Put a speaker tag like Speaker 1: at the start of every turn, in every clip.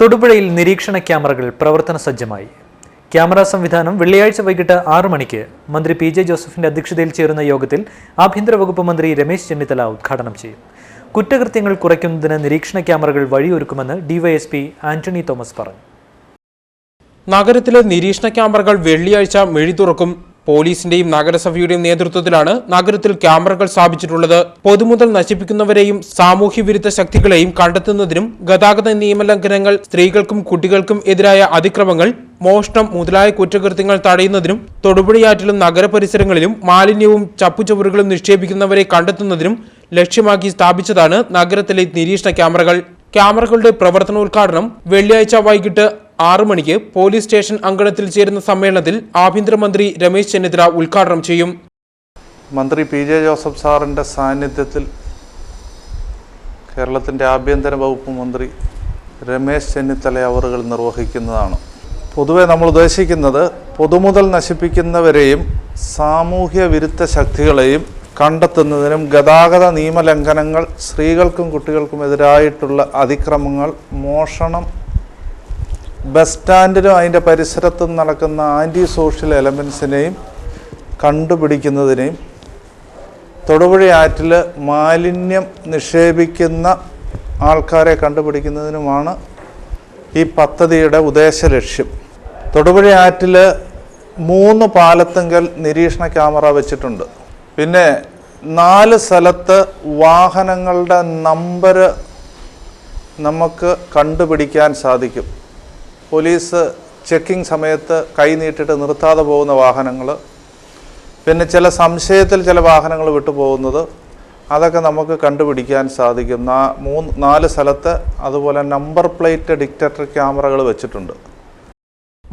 Speaker 1: തൊടുപുഴയിൽ നിരീക്ഷണ ക്യാമറകൾ പ്രവർത്തന സജ്ജമായി. ക്യാമറ സംവിധാനം വെള്ളിയാഴ്ച വൈകിട്ട് ആറ് മണിക്ക് മന്ത്രി പി ജെ ജോസഫിന്റെ അധ്യക്ഷതയിൽ ചേരുന്ന യോഗത്തിൽ ആഭ്യന്തര വകുപ്പ് മന്ത്രി രമേശ് ചെന്നിത്തല ഉദ്ഘാടനം ചെയ്യും. കുറ്റകൃത്യങ്ങൾ കുറയ്ക്കുന്നതിന് നിരീക്ഷണ ക്യാമറകൾ വഴിയൊരുക്കുമെന്ന് ഡിവൈഎസ്പി ആന്റണി തോമസ് പറഞ്ഞു.
Speaker 2: നഗരത്തിലെ നിരീക്ഷണ ക്യാമറകൾ വെള്ളിയാഴ്ച മെഴി തുറക്കും പോലീസിന്റെയും നഗരസഭയുടെയും നേതൃത്വത്തിലാണ് നഗരത്തിൽ ക്യാമറകൾ സ്ഥാപിച്ചിട്ടുള്ളത്. പൊതുമുതൽ നശിപ്പിക്കുന്നവരെയും സാമൂഹ്യ വിരുദ്ധ ശക്തികളെയും കണ്ടെത്തുന്നതിനും ഗതാഗത നിയമലംഘനങ്ങൾ സ്ത്രീകൾക്കും കുട്ടികൾക്കും എതിരായ അതിക്രമങ്ങൾ മോഷണം മുതലായ കുറ്റകൃത്യങ്ങൾ തടയുന്നതിനും തൊടുപുഴയാറ്റിലും നഗരപരിസരങ്ങളിലും മാലിന്യവും ചപ്പുചവറുകളും നിക്ഷേപിക്കുന്നവരെ കണ്ടെത്തുന്നതിനും ലക്ഷ്യമാക്കി സ്ഥാപിച്ചതാണ് നഗരത്തിലെ നിരീക്ഷണ ക്യാമറകൾ. ക്യാമറകളുടെ പ്രവർത്തനോദ്ഘാടനം വെള്ളിയാഴ്ച വൈകിട്ട് ആറു മണിക്ക് പോലീസ് സ്റ്റേഷൻ അങ്കണത്തിൽ ചേരുന്ന സമ്മേളനത്തിൽ ആഭ്യന്തരമന്ത്രി രമേശ് ചെന്നിത്തല ഉദ്ഘാടനം ചെയ്യും.
Speaker 3: മന്ത്രി പി ജെ ജോസഫ് സാറിന്റെ സാന്നിധ്യത്തിൽ കേരളത്തിന്റെ ആഭ്യന്തര വകുപ്പ് മന്ത്രി രമേശ് ചെന്നിത്തല അവറുകൾ നിർവഹിക്കുന്നതാണ്. പൊതുവെ നമ്മൾ ഉദ്ദേശിക്കുന്നത് പൊതുമുതൽ നശിപ്പിക്കുന്നവരെയും സാമൂഹ്യ വിരുദ്ധ ശക്തികളെയും കണ്ടെത്തുന്നതിനും ഗതാഗത നിയമലംഘനങ്ങൾ സ്ത്രീകൾക്കും കുട്ടികൾക്കും എതിരായിട്ടുള്ള അതിക്രമങ്ങൾ മോഷണം ബസ് സ്റ്റാൻഡിലും അതിന്റെ പരിസരത്തും നടക്കുന്ന ആന്റി സോഷ്യൽ എലമെൻസിനെയും കണ്ടുപിടിക്കുന്നതിനെയും തൊടുപുഴ ആറ്റിൽ മാലിന്യം നിക്ഷേപിക്കുന്ന ആൾക്കാരെ കണ്ടുപിടിക്കുന്നതിനുമാണ് ഈ പദ്ധതിയുടെ ഉദ്ദേശ ലക്ഷ്യം. തൊടുപുഴ ആറ്റിൽ മൂന്ന് പാലത്തുങ്കൽ നിരീക്ഷണ ക്യാമറ വെച്ചിട്ടുണ്ട്. പിന്നെ നാല് സ്ഥലത്ത് വാഹനങ്ങളുടെ നമ്പർ നമുക്ക് കണ്ടുപിടിക്കാൻ സാധിക്കും. പോലീസ് ചെക്കിംഗ് സമയത്ത് കൈ നീട്ടിട്ട് നിർത്താതെ പോകുന്ന വാഹനങ്ങൾ പിന്നെ ചില സംശയത്തിൽ ചില വാഹനങ്ങൾ വിട്ടുപോകുന്നത് അതൊക്കെ നമുക്ക് കണ്ടുപിടിക്കാൻ സാധിക്കും. നാ മൂന്ന് നാല് സ്ഥലത്ത് അതുപോലെ നമ്പർ പ്ലേറ്റ് ഡിക്റ്റേറ്റർ ക്യാമറകൾ വെച്ചിട്ടുണ്ട്.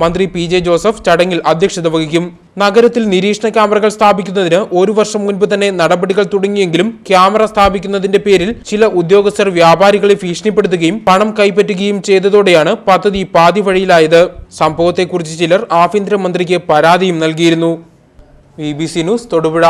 Speaker 2: മന്ത്രി പി ജെ ജോസഫ് ചടങ്ങിൽ അധ്യക്ഷത വഹിക്കും. നഗരത്തിൽ നിരീക്ഷണ ക്യാമറകൾ സ്ഥാപിക്കുന്നതിന് ഒരു വർഷം മുൻപ് തന്നെ നടപടികൾ തുടങ്ങിയെങ്കിലും ക്യാമറ സ്ഥാപിക്കുന്നതിന്റെ പേരിൽ ചില ഉദ്യോഗസ്ഥർ വ്യാപാരികളെ ഭീഷണിപ്പെടുത്തുകയും പണം കൈപ്പറ്റുകയും ചെയ്തതോടെയാണ് പദ്ധതി പാതി വഴിയിലായത്. സംഭവത്തെക്കുറിച്ച് ചിലർ ആഭ്യന്തരമന്ത്രിക്ക് പരാതിയും നൽകിയിരുന്നു. B B C news Thodupuzha.